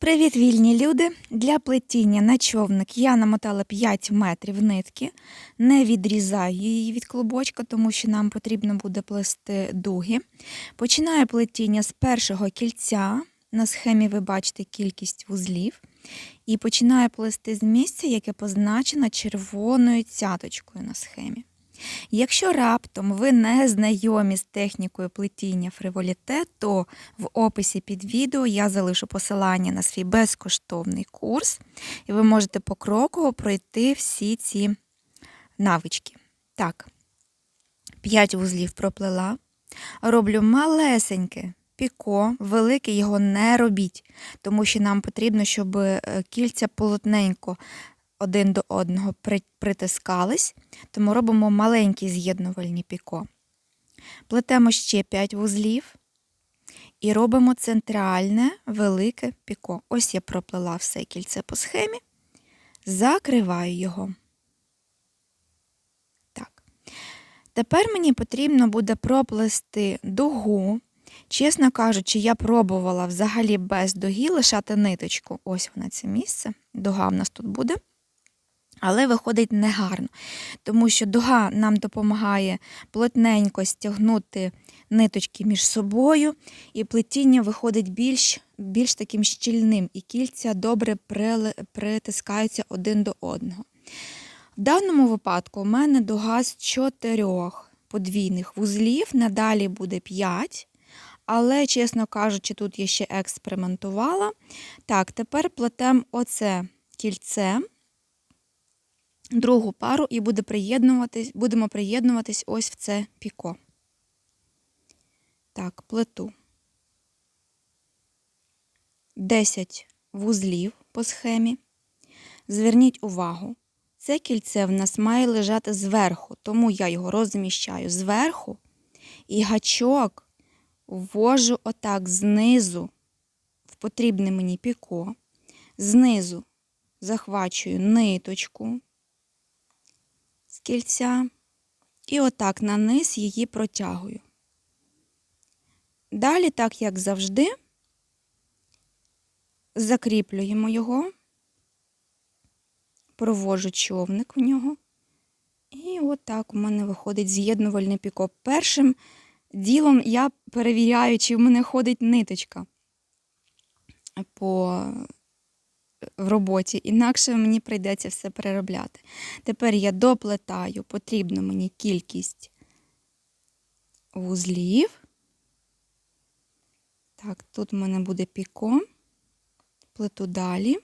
Привіт, вільні люди! Для плетіння на човник я намотала 5 метрів нитки, не відрізаю її від клубочка, тому що нам потрібно буде плести дуги. Починаю плетіння з першого кільця. На схемі ви бачите кількість вузлів. І починаю плести з місця, яке позначено червоною цяточкою на схемі. Якщо раптом ви не знайомі з технікою плетіння фриволіте, то в описі під відео я залишу посилання на свій безкоштовний курс, і ви можете покроково пройти всі ці навички. Так, 5 вузлів проплела, роблю малесеньке піко, велике його не робіть, тому що нам потрібно, щоб е, кільця полотненько один до одного притискались, тому робимо маленькі з'єднувальні піко. Плетемо ще 5 вузлів і робимо центральне велике піко. Ось я проплела все кільце по схемі, закриваю його. Так. Тепер мені потрібно буде проплести дугу. Чесно кажучи, я пробувала взагалі без дуги лишати ниточку. Ось вона це місце. Дуга в нас тут буде. Але виходить негарно, тому що дуга нам допомагає плотненько стягнути ниточки між собою, і плетіння виходить більш, більш таким щільним, і кільця добре притискаються один до одного. В даному випадку у мене дуга з чотирьох подвійних вузлів, надалі буде 5. Але, чесно кажучи, тут я ще експериментувала. Так, тепер плетемо оце кільце другу пару і буде приєднуватись, будемо приєднуватись ось в це піко. Так, плету. 10 вузлів по схемі. Зверніть увагу, це кільце в нас має лежати зверху, тому я його розміщаю зверху і гачок ввожу отак знизу в потрібне мені піко, знизу захвачую ниточку, кільця і отак на низ її протягую. Далі, так як завжди, закріплюємо його, провожу човник в нього. І отак у мене виходить з'єднувальний пікоп. Першим ділом я перевіряю, чи в мене ходить ниточка по в роботі, інакше мені прийдеться все переробляти. Тепер я доплетаю потрібну мені кількість вузлів. Так, тут в мене буде піко, плету далі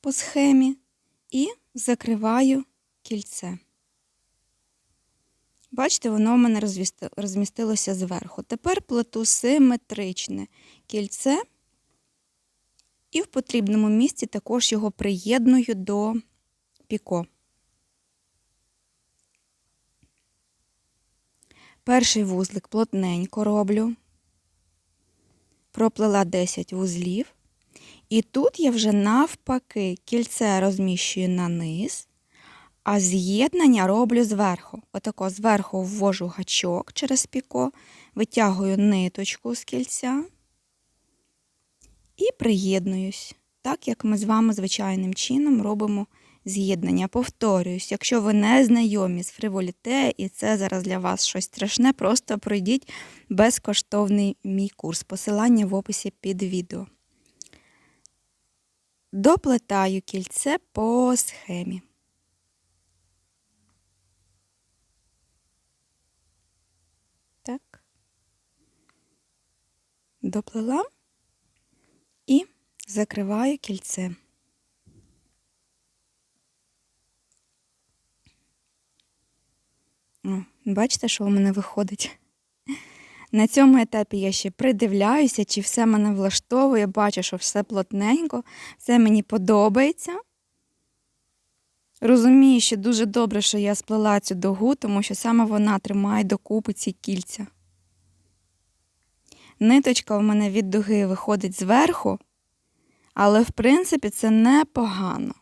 по схемі і закриваю кільце. Бачите, воно в мене розмістилося зверху. Тепер плету симетричне кільце. І в потрібному місці також його приєдную до піко. Перший вузлик плотненько роблю, проплела 10 вузлів. І тут я вже навпаки кільце розміщую на низ, а з'єднання роблю зверху. Отако зверху ввожу гачок через піко, витягую ниточку з кільця і приєднуюсь, так як ми з вами звичайним чином робимо з'єднання. Повторююсь, якщо ви не знайомі з фриволіте, і це зараз для вас щось страшне, просто пройдіть безкоштовний мій курс. Посилання в описі під відео. Доплетаю кільце по схемі. Так. Доплела закриваю кільце. Бачите, що у мене виходить? На цьому етапі я ще придивляюся, чи все мене влаштовує, бачу, що все плотненько, все мені подобається. Розумію, що дуже добре, що я сплела цю дугу, тому що саме вона тримає докупи ці кільця. Ниточка у мене від дуги виходить зверху, але, в принципі, це непогано.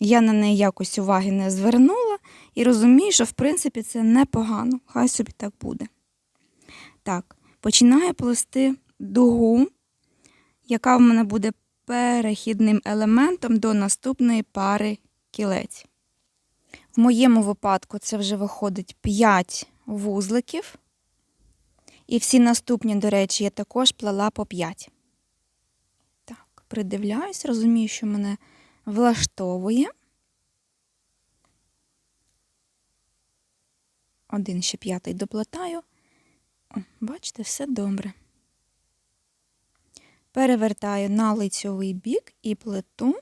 Я на неї якось уваги не звернула і розумію, що, в принципі, це непогано. Хай собі так буде. Так, починаю плести дугу яка в мене буде перехідним елементом до наступної пари кілець. В моєму випадку це вже виходить 5 вузликів. І всі наступні, до речі, я також плела по 5. Придивляюсь, розумію, що мене влаштовує. Один ще п'ятий доплетаю. О, бачите, все добре. Перевертаю на лицьовий бік і плету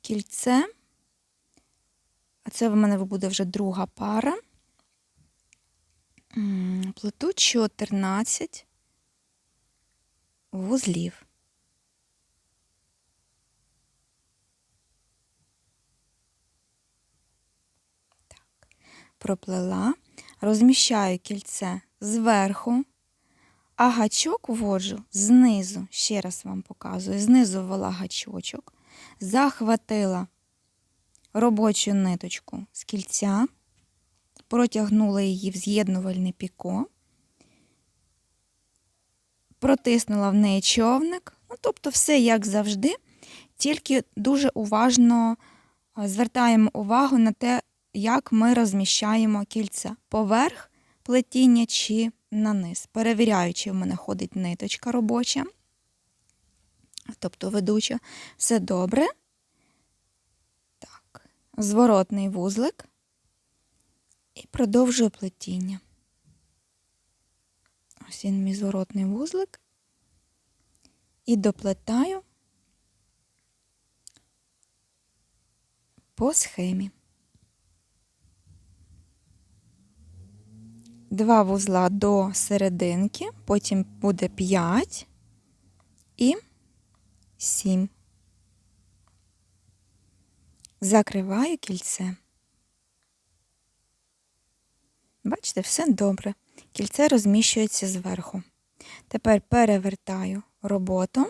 кільце. А це в мене буде вже друга пара. Плету 14 вузлів. Проплела, розміщаю кільце зверху, а гачок вводжу знизу. Ще раз вам показую. Знизу ввела гачочок, захватила робочу ниточку з кільця, протягнула її в з'єднувальне піко, протиснула в неї човник. Ну, тобто, все як завжди, тільки дуже уважно звертаємо увагу на те, як ми розміщаємо кільце поверх плетіння чи на низ. Перевіряю, чи в мене ходить ниточка робоча, тобто ведуча, все добре. Так, зворотний вузлик і продовжую плетіння. Ось він мій зворотний вузлик. І доплетаю по схемі. Два вузла до серединки, потім буде 5 і 7. Закриваю кільце. Бачите, все добре. Кільце розміщується зверху. Тепер перевертаю роботу.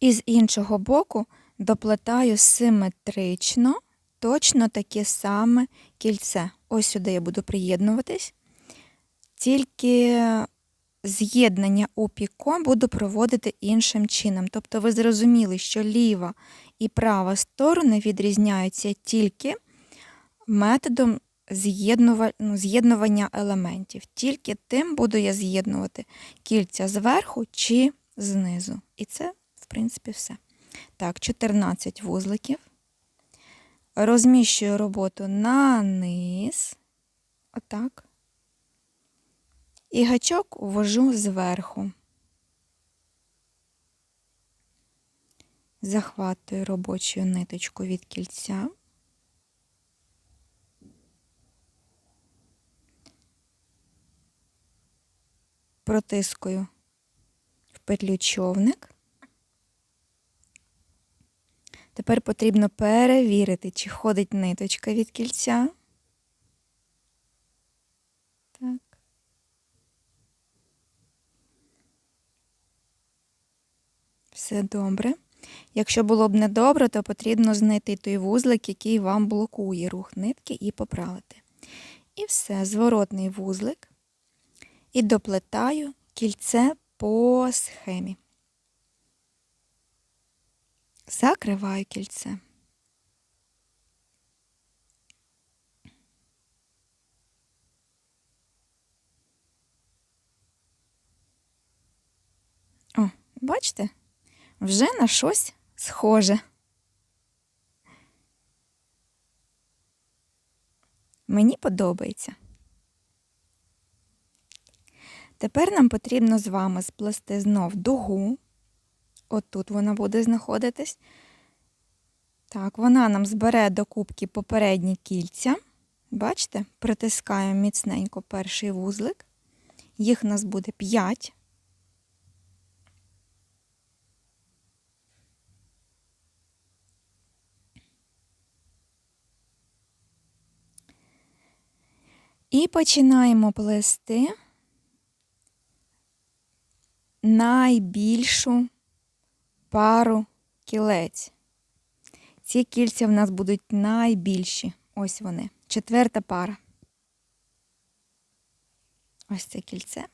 І з іншого боку доплетаю симетрично, точно таке саме кільце. Ось сюди я буду приєднуватись. Тільки з'єднання у піко буду проводити іншим чином. Тобто ви зрозуміли, що ліва і права сторони відрізняються тільки методом ну, з'єднування елементів. Тільки тим буду я з'єднувати кільця зверху чи знизу. І це, в принципі, все. Так, 14 вузликів. Розміщую роботу на низ. Отак. І гачок ввожу зверху. Захватую робочу ниточку від кільця. Протискую в петлю човник. Тепер потрібно перевірити, чи ходить ниточка від кільця. Так. Все добре. Якщо було б недобре, то потрібно знайти той вузлик, який вам блокує рух нитки, і поправити. І все, зворотний вузлик. І доплетаю кільце по схемі. Закриваю кільце. О, бачите? Вже на щось схоже. Мені подобається. Тепер нам потрібно з вами сплести знов дугу. От тут вона буде знаходитись. Так, вона нам збере до кубки попередні кільця. Бачите, притискаємо міцненько перший вузлик. Їх у нас буде 5. І починаємо плести найбільшу пару кілець. Ці кільця в нас будуть найбільші. Ось вони. Четверта пара. Ось це кільце.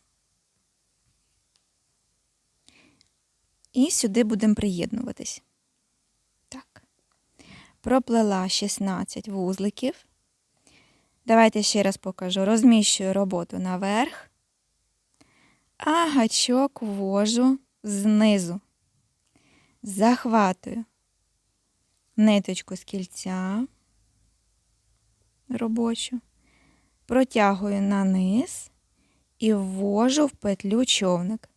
І сюди будемо приєднуватись. Так. Проплела 16 вузликів. Давайте ще раз покажу. Розміщую роботу наверх, а гачок ввожу знизу. Захватую ниточку з кільця робочу, протягую на низ і ввожу в петлю човник.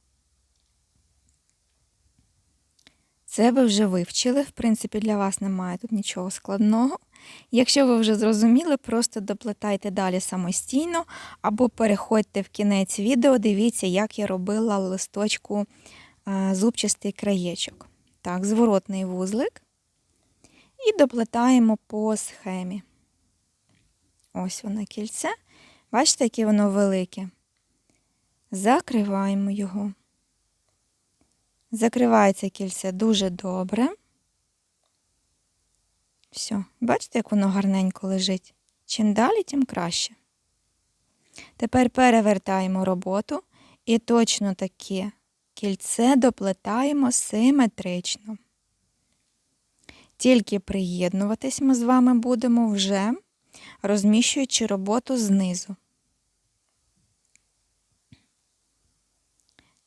Це ви вже вивчили, в принципі, для вас немає тут нічого складного. Якщо ви вже зрозуміли, просто доплетайте далі самостійно, або переходьте в кінець відео, дивіться, як я робила листочку е, зубчастий краєчок. Так, зворотний вузлик. І доплетаємо по схемі. Ось воно кільце. Бачите, яке воно велике. Закриваємо його. Закривається кільце дуже добре. Все, бачите, як воно гарненько лежить. Чим далі, тим краще. Тепер перевертаємо роботу і точно таке кільце доплетаємо симетрично. Тільки приєднуватись ми з вами будемо вже розміщуючи роботу знизу.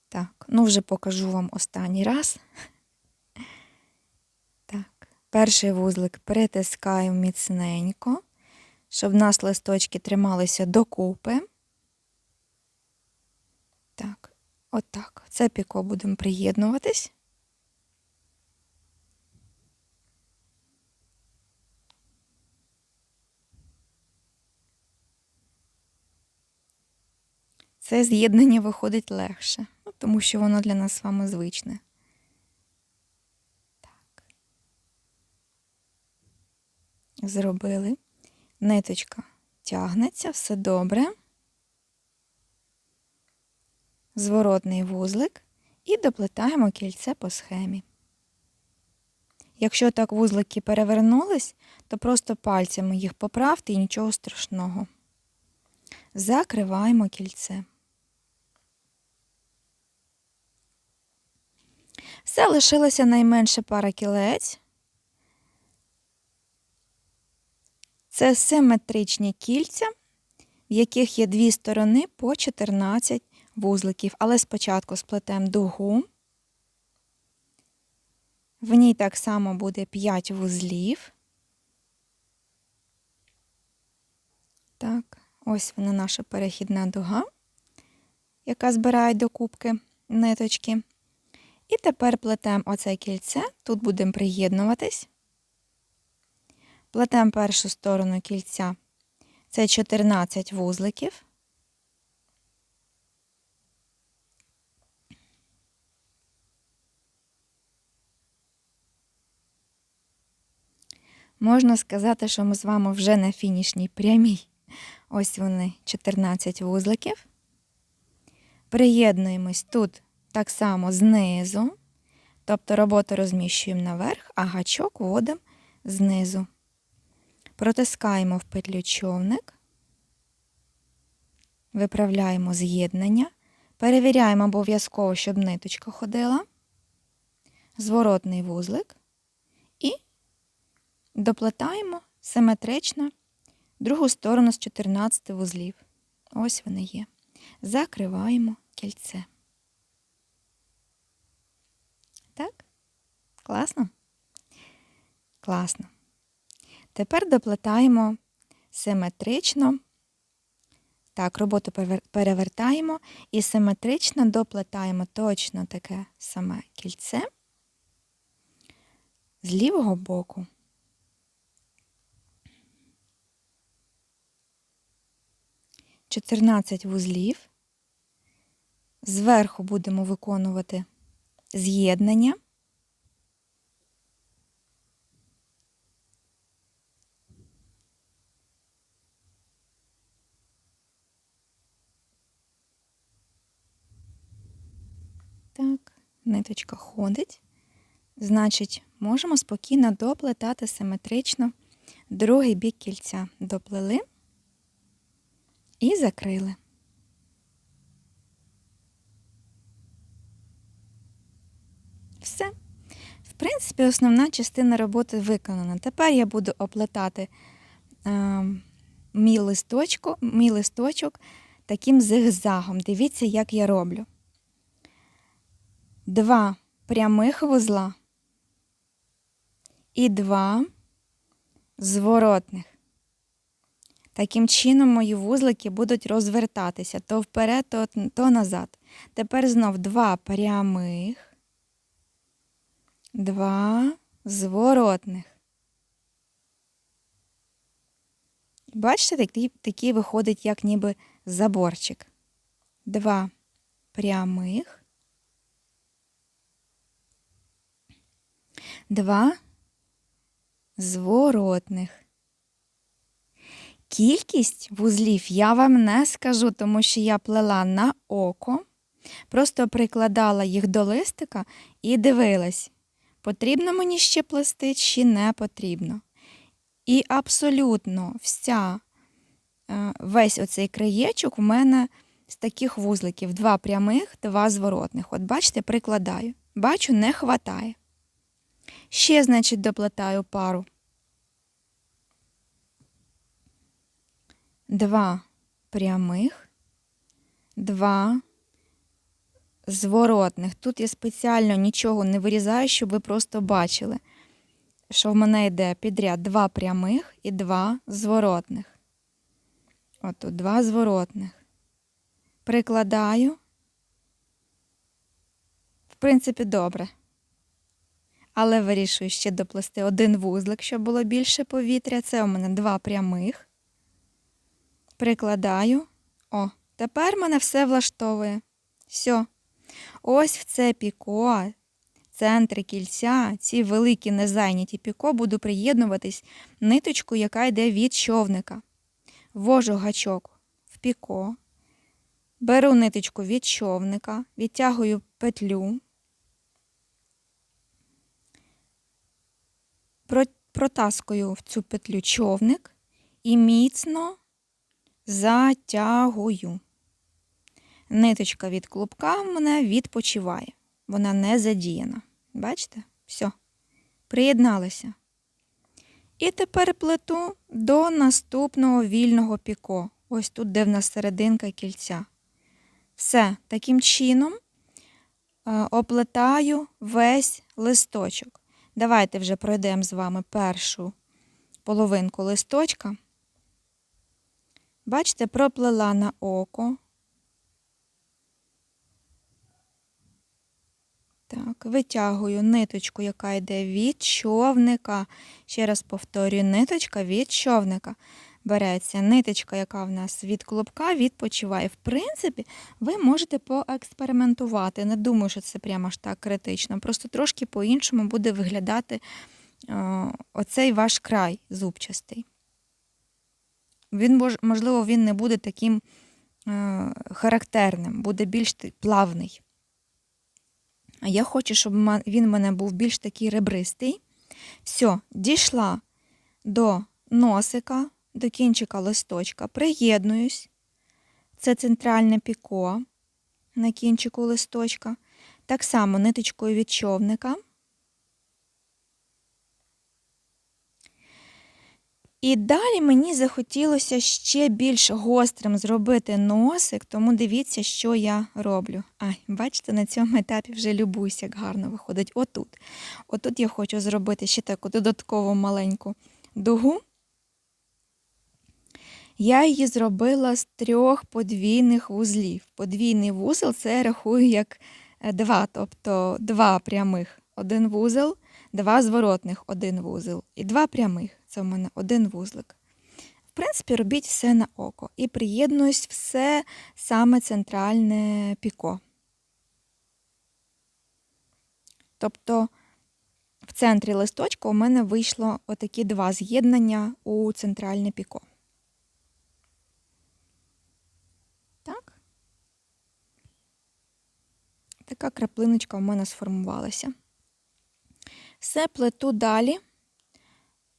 Так, ну вже покажу вам останній раз. Так, перший вузлик притискаю міцненько, щоб в нас листочки трималися докупи. Так, отак. Це піко будемо приєднуватись. Це з'єднання виходить легше, ну, тому що воно для нас з вами звичне. Так. Зробили. Ниточка тягнеться, все добре. Зворотний вузлик і доплетаємо кільце по схемі. Якщо так вузлики перевернулись, то просто пальцями їх поправте і нічого страшного. Закриваємо кільце. Все лишилося найменше пара кілець. Це симетричні кільця, в яких є дві сторони по 14 вузликів. Але спочатку сплетемо дугу. В ній так само буде 5 вузлів. Так, ось вона наша перехідна дуга, яка збирає до кубки ниточки. І тепер плетемо оце кільце, тут будемо приєднуватись. Плетемо першу сторону кільця, це 14 вузликів. Можна сказати, що ми з вами вже на фінішній прямій. Ось вони, 14 вузликів. Приєднуємось тут так само знизу, тобто роботу розміщуємо наверх, а гачок вводимо знизу. Протискаємо в петлю човник, виправляємо з'єднання, перевіряємо обов'язково, щоб ниточка ходила, зворотний вузлик доплетаємо симетрично другу сторону з 14 вузлів. Ось вони є. Закриваємо кільце. Так? Класно? Класно. Тепер доплетаємо симетрично. Так, роботу перевертаємо і симетрично доплетаємо точно таке саме кільце з лівого боку. Чотирнадцять вузлів. Зверху будемо виконувати з'єднання. Так, ниточка ходить. Значить, можемо спокійно доплетати симетрично другий бік кільця. Доплели і закрили. Все. В принципі, основна частина роботи виконана. Тепер я буду оплетати е, мій, листочку, мій листочок таким зигзагом. Дивіться, як я роблю. Два прямих вузла і два зворотних. Таким чином мої вузлики будуть розвертатися то вперед, то, то назад. Тепер знов два прямих, два зворотних. Бачите, такий, такий виходить, як ніби заборчик. Два прямих, два зворотних. Кількість вузлів я вам не скажу, тому що я плела на око, просто прикладала їх до листика і дивилась, потрібно мені ще плести чи не потрібно. І абсолютно вся, е, весь оцей краєчок у мене з таких вузликів: два прямих, два зворотних. От бачите, прикладаю. Бачу, не хватає. Ще, значить, доплетаю пару. Два прямих, два зворотних. Тут я спеціально нічого не вирізаю, щоб ви просто бачили, що в мене йде підряд два прямих і два зворотних. От тут два зворотних. Прикладаю. В принципі, добре. Але вирішую ще доплести один вузлик, щоб було більше повітря. Це у мене два прямих. Прикладаю. О, тепер мене все влаштовує. Все. Ось в це піко, центри кільця, ці великі незайняті піко, буду приєднуватись ниточку, яка йде від човника. Ввожу гачок в піко, беру ниточку від човника, відтягую петлю, протаскую в цю петлю човник і міцно затягую. Ниточка від клубка в мене відпочиває. Вона не задіяна. Бачите? Все. Приєдналася. І тепер плету до наступного вільного піко. Ось тут, де в нас серединка кільця. Все, таким чином е, оплетаю весь листочок. Давайте вже пройдемо з вами першу половинку листочка. Бачите, проплела на око. Так, витягую ниточку, яка йде від човника. Ще раз повторюю, ниточка від човника. Береться ниточка, яка в нас від клубка, відпочиває. В принципі, ви можете поекспериментувати. Не думаю, що це прямо аж так критично. Просто трошки по-іншому буде виглядати о, оцей ваш край зубчастий. Він, можливо, він не буде таким е, характерним, буде більш плавний. А я хочу, щоб він в мене був більш такий ребристий. Все, дійшла до носика, до кінчика листочка, приєднуюсь. Це центральне піко на кінчику листочка. Так само ниточкою від човника. І далі мені захотілося ще більш гострим зробити носик, тому дивіться, що я роблю. Ай, бачите, на цьому етапі вже любуюсь, як гарно виходить. Отут. Отут я хочу зробити ще таку додаткову маленьку дугу. Я її зробила з трьох подвійних вузлів. Подвійний вузол це я рахую як е, два, тобто два прямих один вузол, два зворотних один вузол і два прямих. Це в мене один вузлик. В принципі, робіть все на око. І приєднуюсь все саме центральне піко. Тобто в центрі листочка у мене вийшло отакі два з'єднання у центральне піко. Так. Така краплиночка у мене сформувалася. Все плету далі.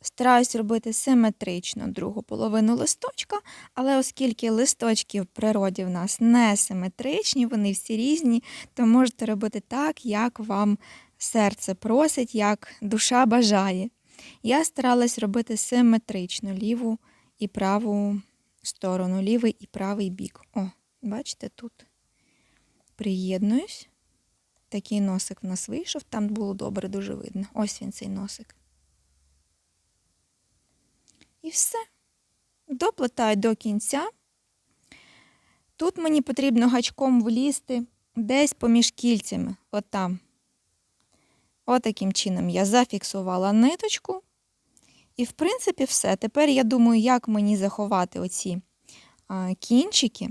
Стараюсь робити симетрично другу половину листочка, але оскільки листочки в природі в нас не симетричні, вони всі різні, то можете робити так, як вам серце просить, як душа бажає. Я старалась робити симетрично ліву і праву сторону, лівий і правий бік. О, бачите, тут приєднуюсь. Такий носик в нас вийшов, там було добре, дуже видно. Ось він цей носик. І все. Доплетаю до кінця. Тут мені потрібно гачком влізти десь поміж кільцями, отам. Отаким чином я зафіксувала ниточку. І, в принципі, все. Тепер я думаю, як мені заховати оці а, кінчики.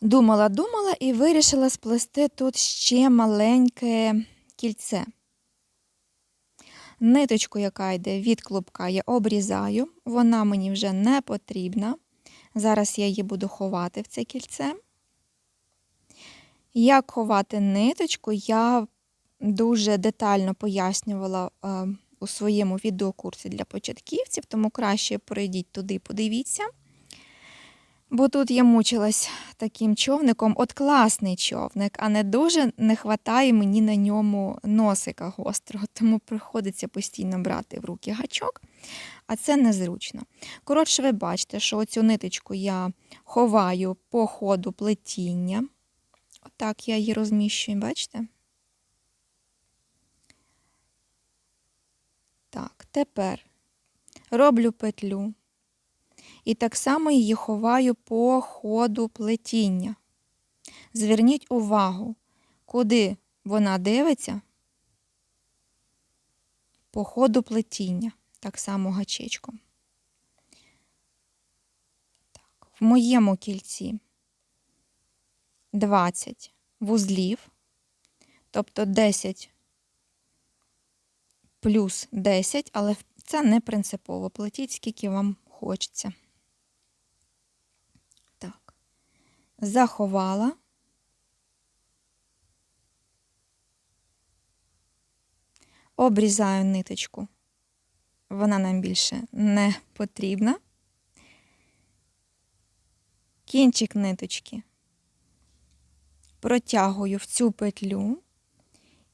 Думала, думала і вирішила сплести тут ще маленьке кільце. Ниточку, яка йде від клубка, я обрізаю, вона мені вже не потрібна. Зараз я її буду ховати в це кільце. Як ховати ниточку, я дуже детально пояснювала е, у своєму відеокурсі для початківців, тому краще пройдіть туди, подивіться. Бо тут я мучилась таким човником. От класний човник, а не дуже не вистачає мені на ньому носика гострого, тому приходиться постійно брати в руки гачок, а це незручно. Коротше, ви бачите, що оцю ниточку я ховаю по ходу плетіння. Отак я її розміщую, бачите? Так, тепер роблю петлю. І так само її ховаю по ходу плетіння. Зверніть увагу, куди вона дивиться по ходу плетіння, так само гачечком. Так, в моєму кільці 20 вузлів, тобто 10 плюс 10, але це не принципово. Плетіть, скільки вам хочеться. Так, заховала. Обрізаю ниточку. Вона нам більше не потрібна. Кінчик ниточки протягую в цю петлю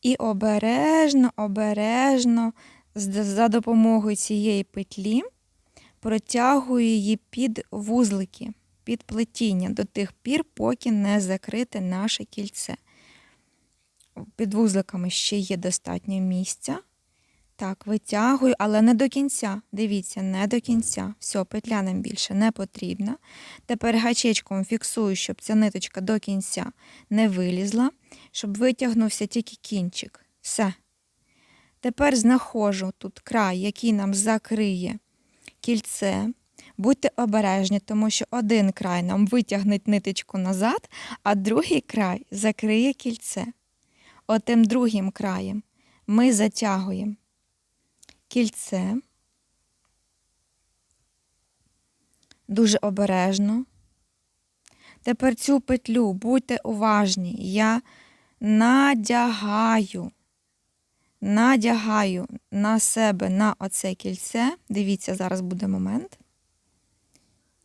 і обережно, обережно за допомогою цієї петлі протягую її під вузлики, під плетіння до тих пір, поки не закрите наше кільце. Під вузликами ще є достатньо місця. Так, витягую, але не до кінця. Дивіться, не до кінця. Все, петля нам більше не потрібна. Тепер гачечком фіксую, щоб ця ниточка до кінця не вилізла, щоб витягнувся тільки кінчик. Все. Тепер знаходжу тут край, який нам закриє кільце. Будьте обережні, тому що один край нам витягне ниточку назад, а другий край закриє кільце. Отим другим краєм ми затягуємо кільце. Дуже обережно. Тепер цю петлю, будьте уважні, я надягаю, надягаю на себе на оце кільце. Дивіться, зараз буде момент.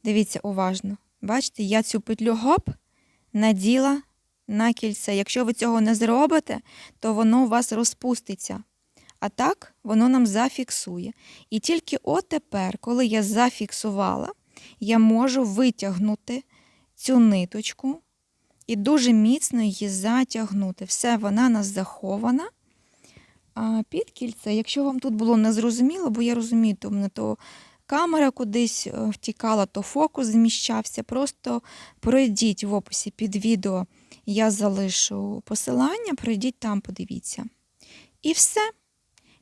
Дивіться уважно. Бачите, я цю петлю гоп наділа на кільце. Якщо ви цього не зробите, то воно у вас розпуститься. А так воно нам зафіксує. І тільки отепер, коли я зафіксувала, я можу витягнути цю ниточку і дуже міцно її затягнути. Все, вона нас захована. А під кільце, якщо вам тут було незрозуміло, бо я розумію, то мене то камера кудись е, втікала, то фокус зміщався. Просто пройдіть в описі під відео, я залишу посилання, пройдіть там, подивіться. І все.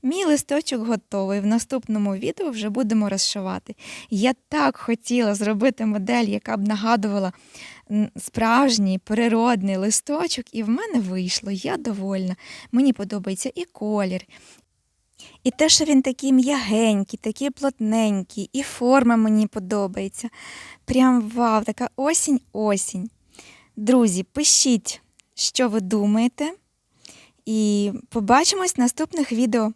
Мій листочок готовий. В наступному відео вже будемо розшивати. Я так хотіла зробити модель, яка б нагадувала справжній природний листочок, і в мене вийшло. Я довольна. Мені подобається і колір. І те, що він такий м'ягенький, такий плотненький, і форма мені подобається. Прям вау, така осінь-осінь. Друзі, пишіть, що ви думаєте. І побачимось в наступних відео.